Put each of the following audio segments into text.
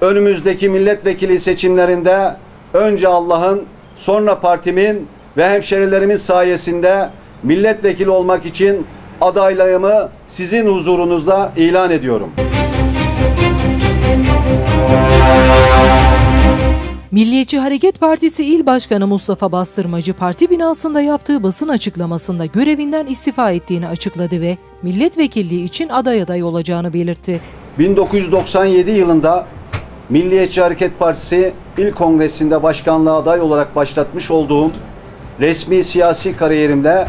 önümüzdeki milletvekili seçimlerinde önce Allah'ın sonra partimin ve hemşerilerimin sayesinde milletvekili olmak için adaylığımı sizin huzurunuzda ilan ediyorum. Milliyetçi Hareket Partisi İl Başkanı Mustafa Bastırmacı parti binasında yaptığı basın açıklamasında görevinden istifa ettiğini açıkladı ve milletvekilliği için aday aday olacağını belirtti. 1997 yılında Milliyetçi Hareket Partisi İl Kongresi'nde başkanlığa aday olarak başlatmış olduğum resmi siyasi kariyerimde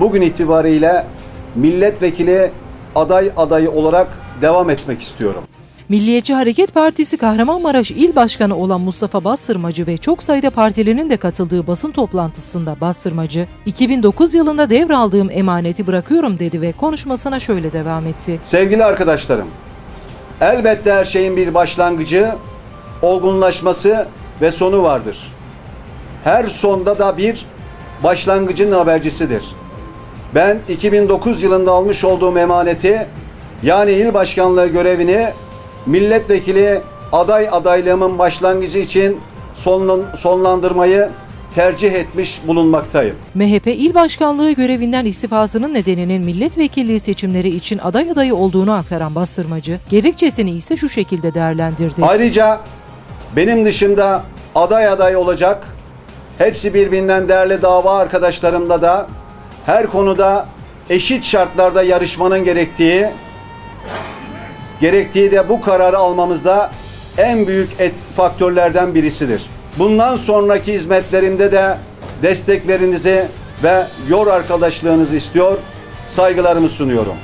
bugün itibariyle milletvekili aday adayı olarak devam etmek istiyorum. Milliyetçi Hareket Partisi Kahramanmaraş İl Başkanı olan Mustafa Bastırmacı ve çok sayıda partilerin de katıldığı basın toplantısında Bastırmacı, 2009 yılında devraldığım emaneti bırakıyorum dedi ve konuşmasına şöyle devam etti. Sevgili arkadaşlarım, elbette her şeyin bir başlangıcı, olgunlaşması ve sonu vardır. Her sonda da bir başlangıcın habercisidir. Ben 2009 yılında almış olduğum emaneti yani il başkanlığı görevini milletvekili aday adaylığımın başlangıcı için sonlan- sonlandırmayı tercih etmiş bulunmaktayım. MHP İl Başkanlığı görevinden istifasının nedeninin milletvekilliği seçimleri için aday adayı olduğunu aktaran Bastırmacı, gerekçesini ise şu şekilde değerlendirdi. Ayrıca benim dışında aday aday olacak hepsi birbirinden değerli dava arkadaşlarımla da her konuda eşit şartlarda yarışmanın gerektiği gerektiği de bu kararı almamızda en büyük et, faktörlerden birisidir. Bundan sonraki hizmetlerimde de desteklerinizi ve yor arkadaşlığınızı istiyor, saygılarımı sunuyorum.